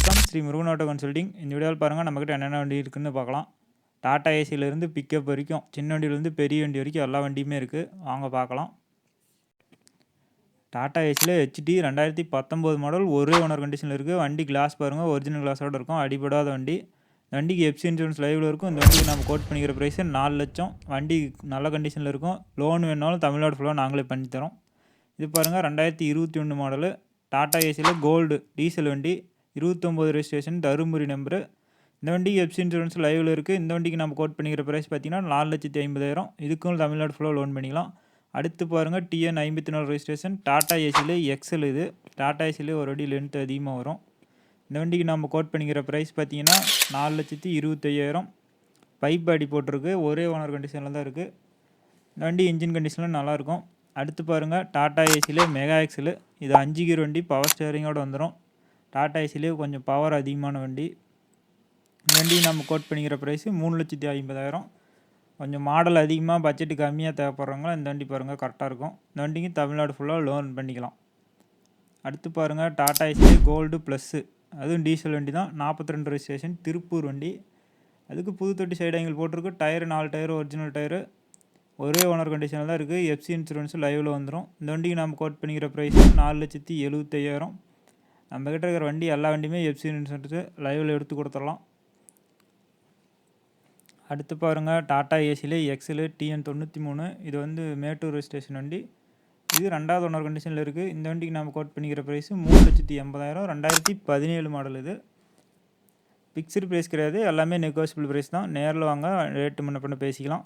Welcome Sri Murugan auto consulting இந்த வீடியோவில் பாருங்கள் நம்மக்கிட்ட என்னென்ன வண்டி இருக்குதுன்னு பார்க்கலாம். டாடா ஏசியிலேருந்து பிக்கப் வரைக்கும் சின்ன வண்டியிலேருந்து பெரிய வண்டி வரைக்கும் எல்லா வண்டியுமே இருக்குது வாங்க பார்க்கலாம். டாடா ஏசியில் ஹெச்டி ரெண்டாயிரத்தி பத்தொம்போது மாடல் ஒரே ஓனர் கண்டிஷனில் இருக்குது வண்டி கிளாஸ் பாருங்கள் ஒரிஜினல் கிளாஸோடு இருக்கும் அடிபடாத வண்டி. இந்த வண்டிக்கு எஃப்சி இன்சூரன்ஸ் லைவில் இருக்கும். இந்த வண்டிக்கு நம்ம கோட் பண்ணிக்கிற ப்ரைஸு நாலு லட்சம். வண்டி நல்ல கண்டிஷனில் இருக்கும். லோன் வேணாலும் தமிழ்நாடு ஃபுல்லாக நாங்களே பண்ணித்தரோம். இது பாருங்கள் ரெண்டாயிரத்தி இருபத்தி ஒன்று மாடலு டாடா ஏசியில் கோல்டு டீசல் வண்டி. இருபத்தொம்போது ரெஜிஸ்ட்ரேஷன் தருமபுரி நம்பரு இந்த வண்டி எப்சி இன்சூரன்ஸ் லைவில் இருக்குது இந்த வண்டிக்கு நம்ம கோட் பண்ணிக்கிற ப்ரைஸ் பார்த்தீங்கன்னா நாலு லட்சத்தி ஐம்பதாயிரம். இதுக்கும் தமிழ்நாடு ஃபுல்லாக லோன் பண்ணிக்கலாம். அடுத்து பாருங்கள் டிஎன் ஐம்பத்தி நாலு ரெஜிஸ்ட்ரேஷன் டாட்டா ஏசியில் எக்ஸல் இது. டாட்டா ஏசியில் ஒரு அடி லென்த் அதிகமாக வரும். இந்த வண்டிக்கு நம்ம கோட் பண்ணிக்கிற ப்ரைஸ் பார்த்தீங்கன்னா நாலு லட்சத்தி இருபத்தையாயிரம். பைப் அடி போட்டிருக்கு. ஒரே ஓனர் கண்டிஷனில் தான் இருக்குது இந்த வண்டி இன்ஜின் கண்டிஷனில் நல்லாயிருக்கும் அடுத்து பாருங்கள் டாட்டா ஏசியில் மெகா எக்ஸலு இது அஞ்சு கீர் வண்டி. பவர் ஸ்டேரிங்கோடு வந்துடும் டாடா ஏசிலே கொஞ்சம் பவர் அதிகமான வண்டி. வண்டி நம்ம கோட் பண்ணிக்கிற ப்ரைஸு மூணு லட்சத்தி ஐம்பதாயிரம். கொஞ்சம் மாடல் அதிகமாக பட்ஜெட்டு கம்மியாக தேவைப்படுறவங்களும் இந்த வண்டி பாருங்கள் கரெக்டாக இருக்கும். இந்த வண்டிக்கு தமிழ்நாடு ஃபுல்லாக லோன் பண்ணிக்கலாம். அடுத்து பாருங்கள் டாடா ஏசி கோல்டு ப்ளஸ்ஸு அதுவும் டீசல் வண்டி தான். நாற்பத்தி ரெண்டு ரிஜிஸ்ட்ரேஷன் திருப்பூர் வண்டி. அதுக்கு புது தொட்டி சைடு ஆங்கிள் போட்டிருக்கு. டயரு நாலு டயரு ஒரிஜினல் டயரு ஒரே ஓனர் கண்டிஷனில் தான் இருக்குது எஃப்சி இன்சூரன்ஸு லைவில் வந்துடும் இந்த வண்டிக்கு நம்ம கோட் பண்ணிக்கிற ப்ரைஸ் நாலு லட்சத்தி எழுபத்தையாயிரம் நம்மக்கிட்ட இருக்கிற வண்டி எல்லா வண்டியுமே எஃப்சி இன்சூரன்ஸு லைவில் எடுத்து கொடுத்துடலாம். அடுத்து பாருங்கள் டாட்டா ஏசியில் எக்ஸலு டிஎன் தொண்ணூற்றி மூணு. இது வந்து மேட்டூர் ஸ்டேஷன் வண்டி. இது ரெண்டாவது ஓனர் கண்டிஷனில் இருக்குது இந்த வண்டிக்கு நம்ம கோட் பண்ணிக்கிற ப்ரைஸு மூணு லட்சத்தி எண்பதாயிரம். ரெண்டாயிரத்தி பதினேழு மாடல் இது. ஃபிக்ஸ்டு ப்ரைஸ் கிடையாது. எல்லாமே நெகோசியபிள் ப்ரைஸ் தான். நேரில் வாங்க ரேட்டு முன்ன பண்ண பேசிக்கலாம்.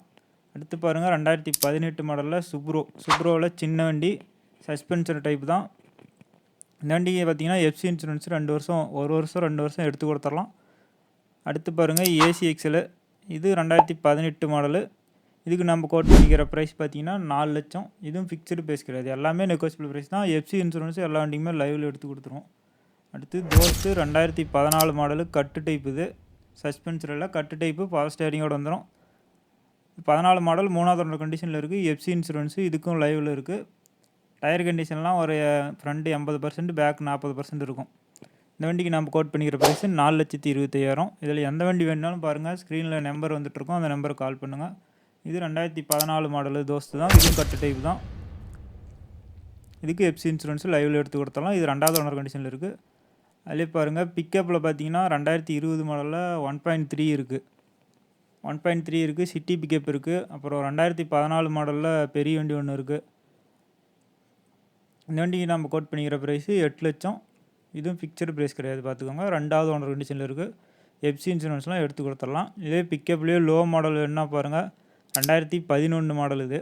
அடுத்து பாருங்கள் ரெண்டாயிரத்தி பதினெட்டு மாடலில் சுப்ரோ சுப்ரோவில் சின்ன வண்டி. சஸ்பென்ஷன் டைப் தான். இந்தாண்டி பார்த்தீங்கன்னா எஃப்சி இன்சூரன்ஸ் ரெண்டு வருஷம் ஒரு வருஷம் ரெண்டு வருஷம் எடுத்து கொடுத்துடலாம். அடுத்து பாருங்கள் ஏசி எக்ஸலு இது ரெண்டாயிரத்தி பதினெட்டு மாடலு இதுக்கு நம்ம கோட் பண்ணிக்கிற ப்ரைஸ் பார்த்தீங்கன்னா நாலு லட்சம். இதுவும் ஃபிக்ஸ்டு ப்ரைஸ் கிடையாது. எல்லாமே நெகோசியபிள் ப்ரைஸ் தான். எஃப்சி இன்சூரன்ஸ் எல்லா வண்டியுமே லைவில் எடுத்து கொடுத்துருவோம். அடுத்து தோஸ்து ரெண்டாயிரத்தி பதினாலு மாடலு கட்டு டைப் இது. சஸ்பென்சரில் கட்டு டைப்பு பவர் ஸ்டேரிங்கோடு வந்துடும் பதினாலு மாடல் மூணாவது கண்டிஷனில் இருக்குது எஃப்சி இன்சூரன்ஸு இதுக்கும் லைவில் இருக்குது டயர் கண்டிஷன்லாம் ஒரு ஃப்ரண்ட் எண்பது பர்சன்ட் பேக் நாற்பது பர்சன்ட் இருக்கும். இந்த வண்டிக்கு நம்ம கோட் பண்ணிக்கிற ப்ரைஸ் நாலு லட்சத்தி இருபத்தையாயிரம். இதில் எந்த வண்டி வேணுனாலும் பாருங்கள் ஸ்க்ரீனில் நம்பர் வந்துட்டுருக்கோம் அந்த நம்பருக்கு கால் பண்ணுங்கள் இது ரெண்டாயிரத்தி பதினாலு மாடலு தோஸ்து தான். இதுவும் கட்டு டைப் தான். இதுக்கு எப்சி இன்சூரன்ஸு லைவில் எடுத்து கொடுத்தலாம் இது ரெண்டாவது ஓனர் கண்டிஷனில் இருக்குது அதிலே பாருங்கள் பிக்கப்பில் பார்த்தீங்கன்னா ரெண்டாயிரத்தி இருபது மாடலில் ஒன் பாயிண்ட் த்ரீ இருக்குது ஒன் பாயிண்ட் த்ரீ இருக்குது சிட்டி பிக்கப் இருக்குது அப்புறம் ரெண்டாயிரத்தி பதினாலு மாடலில் பெரிய வண்டி ஒன்று இருக்குது இந்த வண்டிக்கு நம்ம கோட் பண்ணிக்கிற ப்ரைஸு எட்டு லட்சம். இதுவும் ஃபிக்சடு ப்ரைஸ் கிடையாது பார்த்துக்கோங்க. ரெண்டாவது ஒன்று கண்டிஷனில் இருக்குது எஃப்சி இன்சூரன்ஸ்லாம் எடுத்து கொடுத்துடலாம். இதே பிக்கப்லேயே லோ மாடல் என்ன பாருங்கள் ரெண்டாயிரத்தி பதினொன்று மாடல் இது.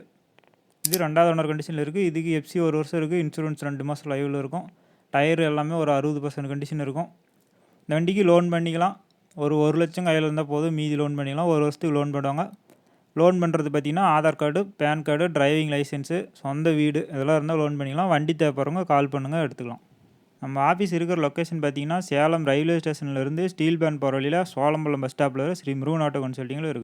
இது ரெண்டாவது ஓனர் கண்டிஷனில் இருக்குது இதுக்கு எஃப்சி ஒரு வருஷம் இருக்குது இன்சூரன்ஸ் ரெண்டு மாதம் லைவில் இருக்கும். டயர் எல்லாமே ஒரு அறுபது பர்சன்ட் கண்டிஷன் இருக்கும். இந்த வண்டிக்கு லோன் பண்ணிக்கலாம். ஒரு ஒரு லட்சம் கையில் இருந்தால் போதும். மீதி லோன் பண்ணிக்கலாம். ஒரு வருஷத்துக்கு லோன் பண்ணுவாங்க. லோன் பண்ணுறது பார்த்திங்கன்னா Aadhaar card PAN card driving licence சொந்த வீடு இதெல்லாம் இருந்தால் லோன் பண்ணிக்கலாம். வண்டி தேவைப்படுறவங்க கால் பண்ணுங்கள் எடுத்துக்கலாம். நம்ம ஆஃபீஸ் இருக்கிற லொக்கேஷன் பார்த்தீங்கன்னா சேலம் ரயில்வே ஸ்டேஷன்லேருந்து ஸ்டீல் பேன் போகிற வழியில் சோழம்பலம் பஸ் ஸ்டாப்பில் ஸ்ரீ முருகன் ஆட்டோ கன்சல்ட்டிங்கில் இருக்குது